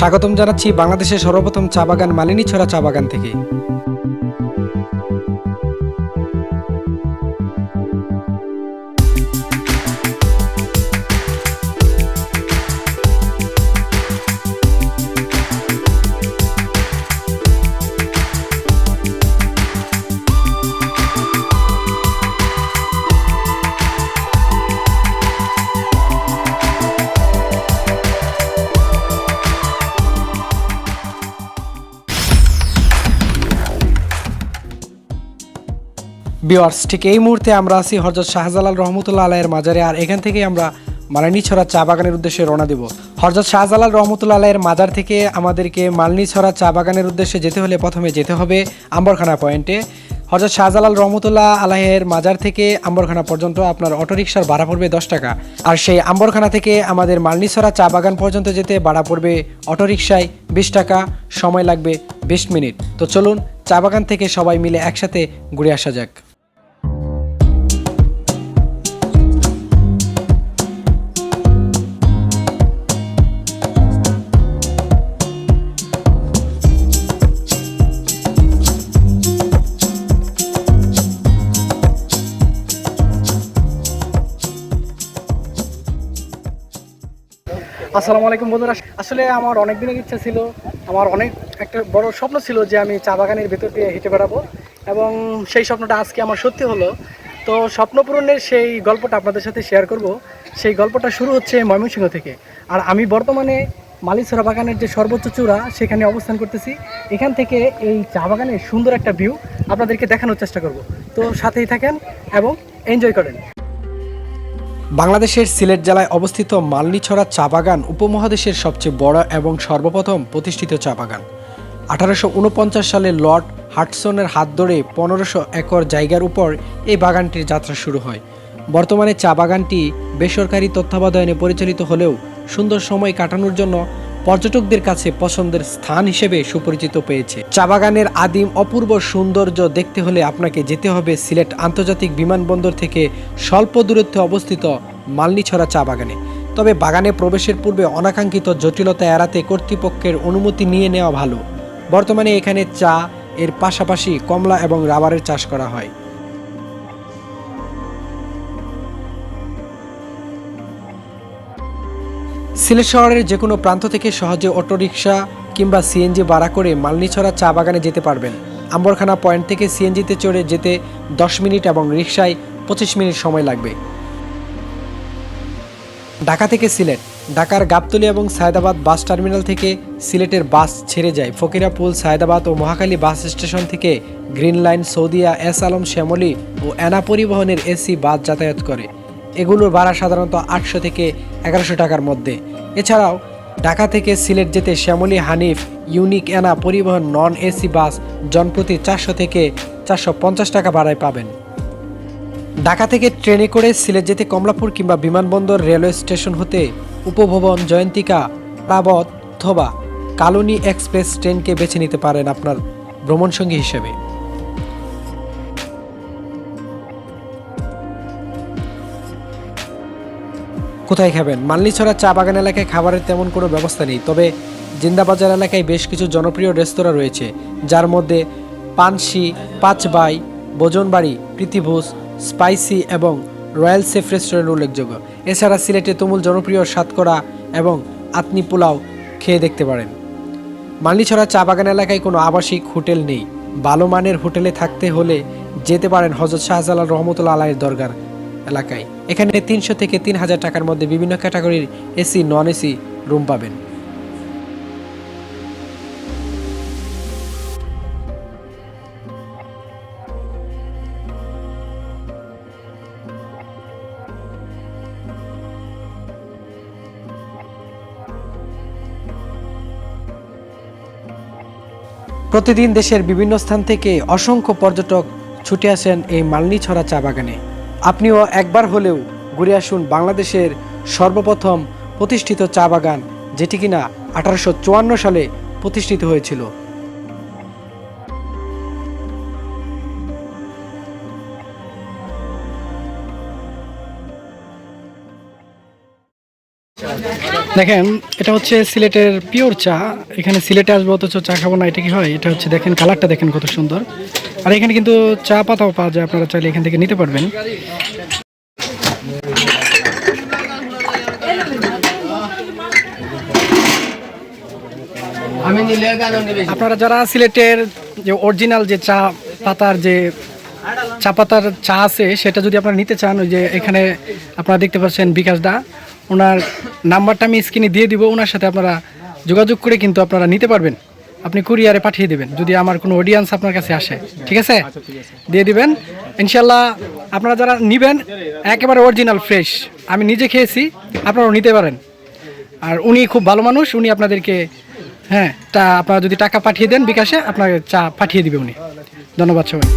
স্বাগতম জানাচ্ছি বাংলাদেশের সর্বপ্রথম চা বাগান মালিনী ছড়া চা বাগান থেকে। বিওয়ার্স ঠিক এই মুহূর্তে আমরা আছি হরজত শাহজালাল রহমতুল্লাহ আলাইয়ের মাজারে, আর এখান থেকেই আমরা মালিনীছড়া চা বাগানের উদ্দেশ্যে রওনা দেব। হরজত শাহজালাল রহমতুল্লাহ আলাইয়ের মাজার থেকে আমাদেরকে মালিনীছড়া চা বাগানের উদ্দেশ্যে যেতে হলে প্রথমে যেতে হবে আম্বরখানা পয়েন্টে হরজত শাহজালাল রহমতুল্লাহ আলাহের মাজার থেকে আম্বরখানা পর্যন্ত আপনার অটোরিকশার ভাড়া পড়বে দশ টাকা। আর সেই আম্বরখানা থেকে আমাদের মালনিছড়া চা বাগান পর্যন্ত যেতে ভাড়া পড়বে অটোরিকশায় বিশ টাকা, সময় লাগবে বিশ মিনিট। তো চলুন চা বাগান থেকে সবাই মিলে একসাথে ঘুরে আসা যাক। আসসালামু আলাইকুম বন্ধুরা। আসলে আমার অনেক দিনের ইচ্ছা ছিল, আমার অনেক একটা বড় স্বপ্ন ছিল যে আমি চা বাগানের ভেতর দিয়ে হেঁটে বেড়াবো এবং সেই স্বপ্নটা আজকে আমার সত্যি হলো। তো স্বপ্ন পূরণের সেই গল্পটা আপনাদের সাথে শেয়ার করব। সেই গল্পটা শুরু হচ্ছে ময়মনসিংহ থেকে। আর আমি বর্তমানে মালিছড়া বাগানের যে সর্বোচ্চ চূড়া, সেখানে অবস্থান করতেছি। এখান থেকে এই চা বাগানের সুন্দর একটা ভিউ আপনাদেরকে দেখানোর চেষ্টা করব। তো সাথেই থাকেন এবং এনজয় করেন। বাংলাদেশের সিলেট জেলায় অবস্থিত মালনিছড়া চা বাগান উপমহাদেশের সবচেয়ে বড় এবং সর্বপ্রথম প্রতিষ্ঠিত চা বাগান। আঠারোশো উনপঞ্চাশ সালে লর্ড হাটসনের হাত ধরে পনেরোশো একর জায়গার উপর এই বাগানটির যাত্রা শুরু হয়। বর্তমানে চা বাগানটি বেসরকারি তত্ত্বাবধানে পরিচালিত হলেও সুন্দর সময় কাটানোর জন্য পর্যটকদের কাছে পছন্দের স্থান হিসেবে সুপরিচিত পেয়েছে। চা বাগানের আদিম অপূর্ব সৌন্দর্য দেখতে হলে আপনাকে যেতে হবে সিলেট আন্তর্জাতিক বিমানবন্দর থেকে স্বল্প দূরত্বে অবস্থিত মালনিছড়া চা বাগানে তবে বাগানে প্রবেশের পূর্বে অনাকাঙ্ক্ষিত জটিলতা এড়াতে কর্তৃপক্ষের অনুমতি নিয়ে নেওয়া ভালো। বর্তমানে এখানে চা, এর পাশাপাশি কমলা এবং রাবারের চাষ করা হয়। সিলেট শহরের যে কোনো প্রান্ত থেকে সহজে অটোরিকশা কিংবা সিএনজি ভাড়া করে মালনীছড়া চা বাগানে যেতে পারবেন। আম্বরখানা পয়েন্ট থেকে সিএনজিতে চড়ে যেতে দশ মিনিট এবং রিকশায় পঁচিশ মিনিট সময় লাগবে। ঢাকা থেকে সিলেট, ঢাকার গাবতলী এবং সায়দাবাদ বাস টার্মিনাল থেকে সিলেটের বাস ছেড়ে যায়। ফকিরাপুল, সায়দাবাদ ও মহাখালী বাস স্টেশন থেকে green line, Saudia, S Alam, Shyamoli ও অ্যানা পরিবহনের এসি বাস যাতায়াত করে। এগুলোর ভাড়া সাধারণত আটশো থেকে এগারোশো টাকার মধ্যে। এছাড়াও, ঢাকা থেকে সিলেট যেতে শ্যামলী হানিফ, ইউনিক অ্যানা পরিবহন নন এসি বাস জনপ্রতি চারশো থেকে চারশো পঞ্চাশ টাকা ভাড়ায় পাবেন। ঢাকা থেকে ট্রেনে করে সিলেট যেতে কমলাপুর কিংবা বিমানবন্দর রেলওয়ে স্টেশন হতে উপভবন জয়ন্তিকা প্রাবত অথবা কালনী এক্সপ্রেস ট্রেনকে বেছে নিতে পারেন আপনার ভ্রমণসঙ্গী হিসেবে। কোথায় খাবেন? মানলিছড়া চা বাগান এলাকায় খাবারের তেমন কোনো ব্যবস্থা নেই, তবে জিন্দাবাজার এলাকায় বেশ কিছু জনপ্রিয় রেস্তোরাঁ রয়েছে, যার মধ্যে পানসি, পাঁচবাই, ভোজনবাড়ি, প্রীতিভোজ, স্পাইসি এবং রয়্যাল সেফ রেস্টুরেন্ট উল্লেখযোগ্য। এছাড়া সিলেটে তুমুল জনপ্রিয় সাতকড়া এবং আতনি পোলাও খেয়ে দেখতে পারেন। মালনিছড়া চা বাগান এলাকায় কোনো আবাসিক হোটেল নেই। ভালো মানের হোটেলে থাকতে হলে যেতে পারেন হজরত শাহজালাল রহমতুল্লা আলাইয়ের দরগার এলাকায়। এখানে তিনশো থেকে তিন হাজার টাকার মধ্যে বিভিন্ন ক্যাটাগরির এসি, নন এসি রুম পাবেন। প্রতিদিন দেশের বিভিন্ন স্থান থেকে অসংখ্য পর্যটক ছুটে আসেন এই মালনীছড়া চা বাগানে। আপনিও একবার হলেও ঘুরে আসুন বাংলাদেশের সর্বপ্রথম প্রতিষ্ঠিত চা বাগান, যেটি কিনা আঠারোশো চুয়ান্ন সালে প্রতিষ্ঠিত হয়েছিল। দেখেন, এটা হচ্ছে সিলেটের পিওর চা। এখানে সিলেটে আসব, অথচ চা খাব না, এটা কি হয়? এটা হচ্ছে দেখেন, কালারটা দেখেন কত সুন্দর। আর এখানে কিন্তু চা পাতাও পাওয়া যায় আপনারা চাইলে এখান থেকে নিতে পারবেন। আপনারা যারা সিলেটের যে অরিজিনাল যে চা পাতার যে চা পাতার চা আছে সেটা যদি আপনারা নিতে চান ওই যে এখানে আপনারা দেখতে পাচ্ছেন বিকাশ দা ওনার নাম্বারটা আমি স্ক্রিনে দিয়ে দিব ওনার সাথে আপনারা যোগাযোগ করে কিন্তু আপনারা নিতে পারবেন। আপনি কুরিয়ারে পাঠিয়ে দেবেন, যদি আমার কোনো অডিয়েন্স আপনার কাছে আসে, ঠিক আছে? দিয়ে দিবেন। ইনশাল্লাহ আপনারা যারা নেবেন, একেবারে অরিজিনাল ফ্রেশ আমি নিজে খেয়েছি, আপনারাও নিতে পারেন। আর উনি খুব ভালো মানুষ, উনি আপনাদেরকে হ্যাঁ তা আপনারা যদি টাকা পাঠিয়ে দেন বিকাশে, আপনাকে চা পাঠিয়ে দিবে উনি। ধন্যবাদ সবাই